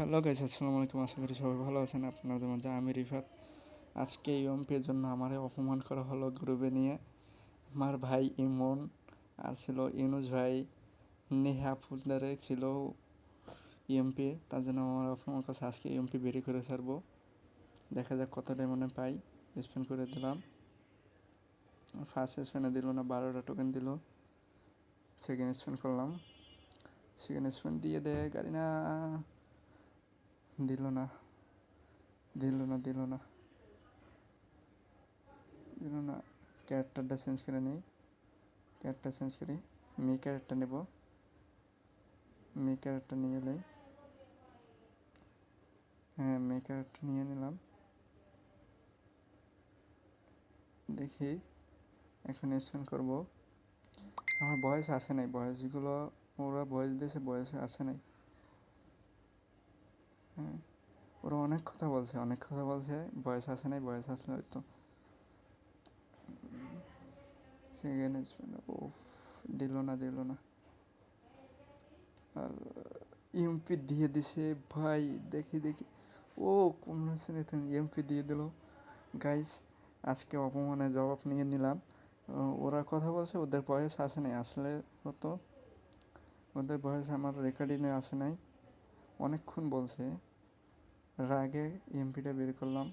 Hello guys আসসালামু আলাইকুম। আশা করি সবাই ভালো আছেন। আপনাদের মধ্যে আমি রিফাত। আজকে এই এমপির জন্য আমারে অপমান করা হলো গ্রুপে নিয়ে। আমার ভাই ইমন, আর ছিল ইনুজ ভাই, নেহা ফুলদারে ছিল এমপি তার জন্য আমার অপমান কাছে আজকে এমপি বেরি করে ছাড়বো। দেখা যাক কত ডায়মন্ডে পাই। স্পেন্ড করে দিলাম। ফার্স্ট স্পেনে দিল না, বারোটা টোকেন দিল। সেকেন্ড স্পেন্ড করলাম। সেকেন্ড স্পেন্ড দিয়ে দে, গাড়ি না। দিল না দিল না দিল না দিল না। ক্যারেক্টারটা চেঞ্জ করে নেই ক্যারেক্টার চেঞ্জ করি। মি ক্যারেক্টার নেব। মি ক্যারেক্টার নিয়ে এলে হ্যাঁ মি ক্যারেক্টার নিয়ে নিলাম। দেখি এখন স্পেন্ড করব। আমার বয়স আসে নাই, বয়সগুলো, ওরা বয়স দিয়েছে, বয়সে আসে নাই। হ্যাঁ ওরা অনেক কথা বলছে, অনেক কথা বলছে, বয়স আসে নাই, বয়স আসলে হয়তো। সেকেন্ড ওফ দিল না দিল না। আর এমপি দিয়ে দিছে, ভাই, দেখি দেখি। ও কমলা শ্রেণি এমপি দিয়ে দিল? গাইস আজকে অপমানে জবাব নিয়ে নিলাম। ওরা কথা বলছে, ওদের বয়স আসে নাই, আসলে হতো। ওদের বয়স আমার রেকর্ডিংয়ে আসে নাই। অনেকক্ষণ বলছে। রাগে এমপিটা বের করলাম।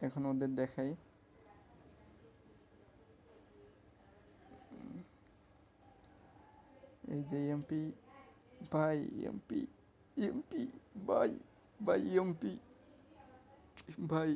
এখন ওদের দেখাই। এই যে এমপি, ভাই এমপি এমপি, ভাই ভাই এমপি, ভাই